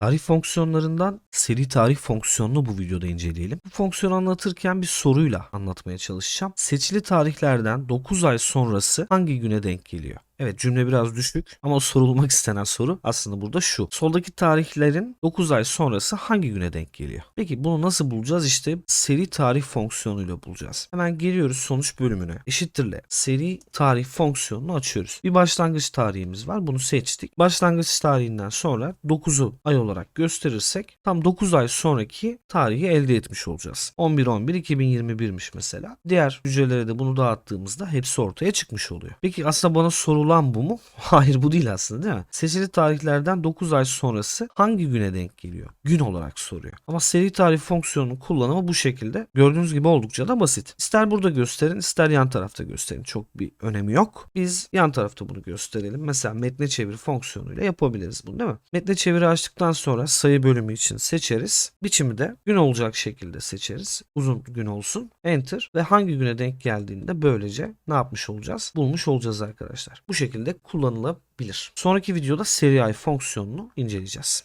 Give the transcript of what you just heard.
Tarih fonksiyonlarından seri tarih fonksiyonunu bu videoda inceleyelim. Bu fonksiyonu anlatırken bir soruyla anlatmaya çalışacağım. Seçili tarihlerden 9 ay sonrası hangi güne denk geliyor? Evet cümle biraz düşük ama sorulmak istenen soru aslında burada şu. Soldaki tarihlerin 9 ay sonrası hangi güne denk geliyor? Peki bunu nasıl bulacağız? İşte seri tarih fonksiyonuyla bulacağız. Hemen geliyoruz sonuç bölümüne. Eşittirle seri tarih fonksiyonunu açıyoruz. Bir başlangıç tarihimiz var. Bunu seçtik. Başlangıç tarihinden sonra 9'u ay olarak gösterirsek tam 9 ay sonraki tarihi elde etmiş olacağız. 11-11-2021'miş mesela. Diğer hücrelere de bunu dağıttığımızda hepsi ortaya çıkmış oluyor. Peki aslında bana sorulan bu mu? Hayır bu değil aslında değil mi? Seçili tarihlerden 9 ay sonrası hangi güne denk geliyor? Gün olarak soruyor. Ama seri tarih fonksiyonunun kullanımı bu şekilde. Gördüğünüz gibi oldukça da basit. İster burada gösterin ister yan tarafta gösterin. Çok bir önemi yok. Biz yan tarafta bunu gösterelim. Mesela metne çevir fonksiyonuyla yapabiliriz bunu değil mi? Metne çeviri açtıktan sonra sayı bölümü için seçeriz. Biçimi de gün olacak şekilde seçeriz. Uzun gün olsun. Enter ve hangi güne denk geldiğinde böylece ne yapmış olacağız? Bulmuş olacağız arkadaşlar. Bu şekilde kullanılabilir. Sonraki videoda seri ay fonksiyonunu inceleyeceğiz.